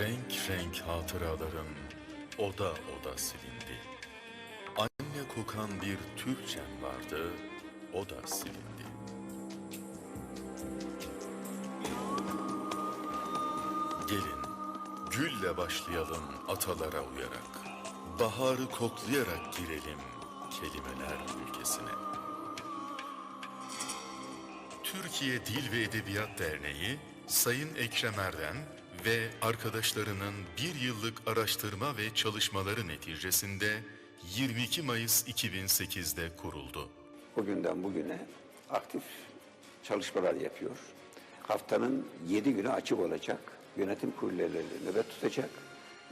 Renk renk hatıralarım oda oda silindi. Anne kokan bir Türkçem vardı, o da silindi. Gelin, gülle başlayalım atalara uyarak. Baharı koklayarak girelim kelimeler ülkesine. Türkiye Dil ve Edebiyat Derneği, Sayın Ekrem Erden ve arkadaşlarının bir yıllık araştırma ve çalışmaları neticesinde 22 Mayıs 2008'de kuruldu. Bugünden bugüne aktif çalışmalar yapıyor. Haftanın 7 günü açık olacak. Yönetim kurulları nöbet tutacak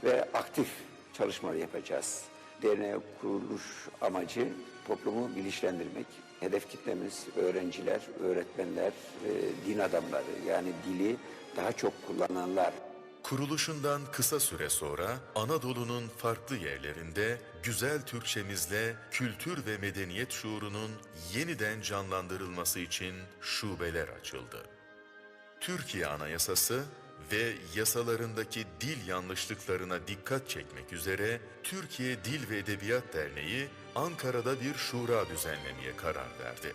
ve aktif çalışmalar yapacağız. Derneğe kuruluş amacı toplumu bilinçlendirmek. Hedef kitlemiz öğrenciler, öğretmenler, e, din adamları yani dili daha çok kullananlar. Kuruluşundan kısa süre sonra Anadolu'nun farklı yerlerinde güzel Türkçemizle kültür ve medeniyet şuurunun yeniden canlandırılması için şubeler açıldı. Türkiye Anayasası ve yasalarındaki dil yanlışlıklarına dikkat çekmek üzere Türkiye Dil ve Edebiyat Derneği Ankara'da bir şura düzenlemeye karar verdi.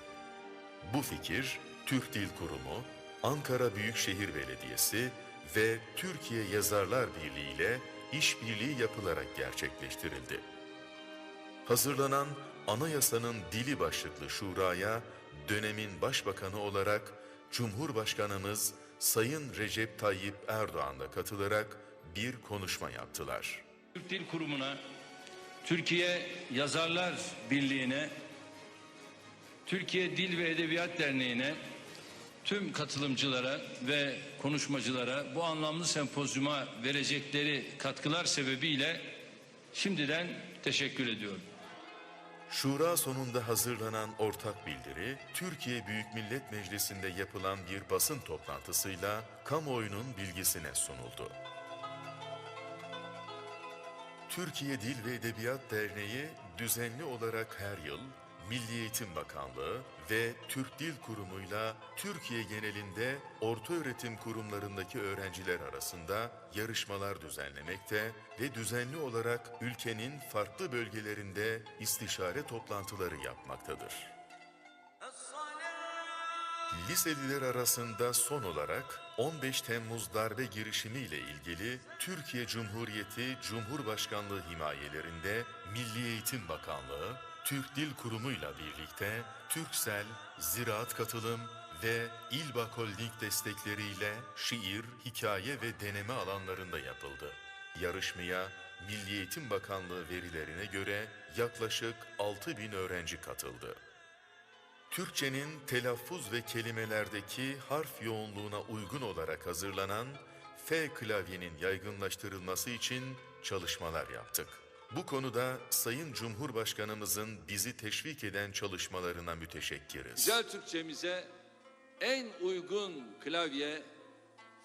Bu fikir Türk Dil Kurumu, Ankara Büyükşehir Belediyesi ve Türkiye Yazarlar Birliği ile işbirliği yapılarak gerçekleştirildi. Hazırlanan anayasanın dili başlıklı şuraya dönemin başbakanı olarak Cumhurbaşkanımız Sayın Recep Tayyip Erdoğan da katılarak bir konuşma yaptılar. Türk Dil Kurumu'na, Türkiye Yazarlar Birliği'ne, Türkiye Dil ve Edebiyat Derneği'ne, tüm katılımcılara ve konuşmacılara bu anlamlı sempozyuma verecekleri katkılar sebebiyle şimdiden teşekkür ediyorum. Şura sonunda hazırlanan ortak bildiri, Türkiye Büyük Millet Meclisi'nde yapılan bir basın toplantısıyla kamuoyunun bilgisine sunuldu. Türkiye Dil ve Edebiyat Derneği düzenli olarak her yıl Milli Eğitim Bakanlığı ve Türk Dil Kurumu'yla Türkiye genelinde ortaöğretim kurumlarındaki öğrenciler arasında yarışmalar düzenlemekte ve düzenli olarak ülkenin farklı bölgelerinde istişare toplantıları yapmaktadır. Liseliler arasında son olarak 15 Temmuz darbe girişimiyle ilgili Türkiye Cumhuriyeti Cumhurbaşkanlığı himayelerinde Milli Eğitim Bakanlığı, Türk Dil Kurumu'yla birlikte Türksel, Ziraat Katılım ve İlbak Holding destekleriyle şiir, hikaye ve deneme alanlarında yapıldı. Yarışmaya Milli Eğitim Bakanlığı verilerine göre yaklaşık 6 bin öğrenci katıldı. Türkçenin telaffuz ve kelimelerdeki harf yoğunluğuna uygun olarak hazırlanan F klavyenin yaygınlaştırılması için çalışmalar yaptık. Bu konuda Sayın Cumhurbaşkanımızın bizi teşvik eden çalışmalarına müteşekkiriz. Güzel Türkçemize en uygun klavye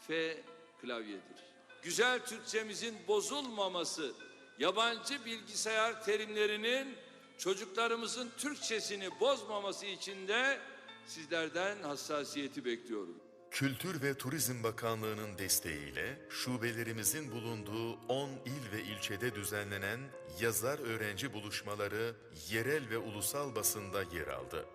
F klavyedir. Güzel Türkçemizin bozulmaması, yabancı bilgisayar terimlerinin çocuklarımızın Türkçesini bozmaması için de sizlerden hassasiyeti bekliyorum. Kültür ve Turizm Bakanlığı'nın desteğiyle şubelerimizin bulunduğu 10 il ve ilçede düzenlenen yazar öğrenci buluşmaları yerel ve ulusal basında yer aldı.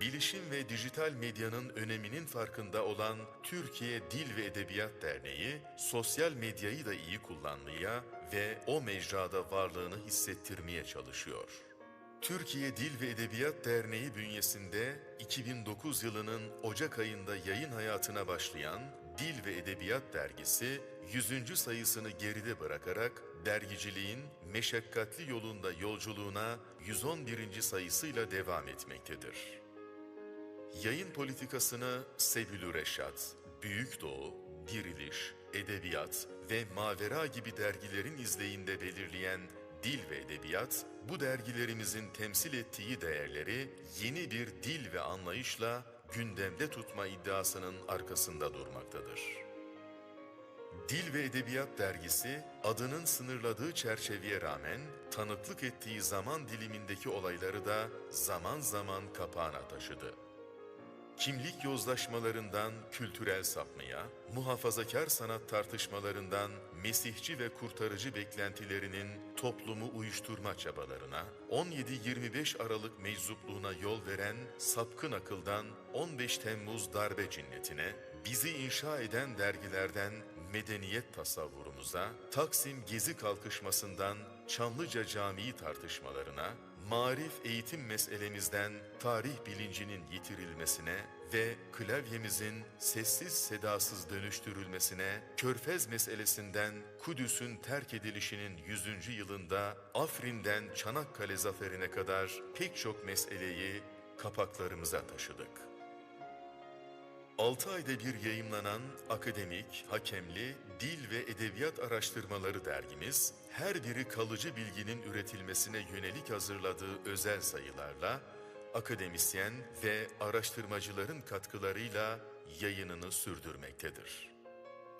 Bilişim ve dijital medyanın öneminin farkında olan Türkiye Dil ve Edebiyat Derneği, sosyal medyayı da iyi kullanmaya ve o mecrada varlığını hissettirmeye çalışıyor. Türkiye Dil ve Edebiyat Derneği bünyesinde 2009 yılının Ocak ayında yayın hayatına başlayan Dil ve Edebiyat Dergisi 100. sayısını geride bırakarak dergiciliğin meşakkatli yolunda yolculuğuna 111. sayısıyla devam etmektedir. Yayın politikasını Sebilü Reşat, Büyük Doğu, Diriliş, Edebiyat ve Mavera gibi dergilerin izleyinde belirleyen Dil ve Edebiyat, bu dergilerimizin temsil ettiği değerleri yeni bir dil ve anlayışla gündemde tutma iddiasının arkasında durmaktadır. Dil ve Edebiyat Dergisi adının sınırladığı çerçeveye rağmen tanıklık ettiği zaman dilimindeki olayları da zaman zaman kapağına taşıdı. Kimlik yozlaşmalarından kültürel sapmaya, muhafazakar sanat tartışmalarından mesihçi ve kurtarıcı beklentilerinin toplumu uyuşturma çabalarına, 17-25 Aralık meczupluğuna yol veren sapkın akıldan 15 Temmuz darbe cinnetine, bizi inşa eden dergilerden medeniyet tasavvurumuza, Taksim Gezi kalkışmasından Çamlıca Camii tartışmalarına, marif eğitim meselemizden tarih bilincinin yitirilmesine ve klavyemizin sessiz sedasız dönüştürülmesine, Körfez meselesinden Kudüs'ün terk edilişinin 100. yılında Afrin'den Çanakkale zaferine kadar pek çok meseleyi kapaklarımıza taşıdık. 6 ayda bir yayımlanan akademik, hakemli, dil ve edebiyat araştırmaları dergimiz, her biri kalıcı bilginin üretilmesine yönelik hazırladığı özel sayılarla, akademisyen ve araştırmacıların katkılarıyla yayınını sürdürmektedir.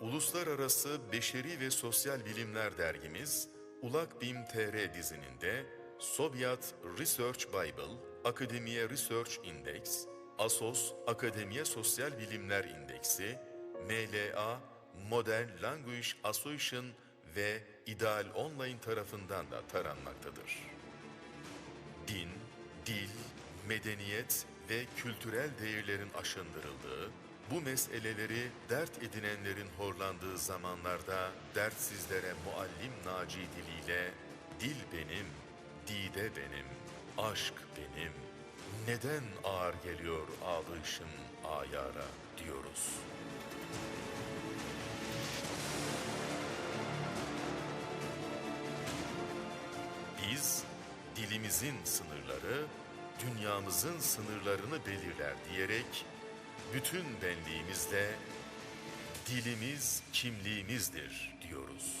Uluslararası Beşeri ve Sosyal Bilimler Dergimiz, Ulak Bim TR dizininde Sovyet Research Bible, Akademiye Research Index, ASOS Akademiye Sosyal Bilimler İndeksi, MLA Modern Language Association ve İdeal Online tarafından da taranmaktadır. Din, dil, medeniyet ve kültürel değerlerin aşındırıldığı, bu meseleleri dert edinenlerin horlandığı zamanlarda dertsizlere muallim Naci diliyle dil benim, dide benim, aşk benim, neden ağır geliyor ağlayışın ayara diyoruz. Biz dilimizin sınırları dünyamızın sınırlarını belirler diyerek bütün benliğimizle dilimiz kimliğimizdir diyoruz.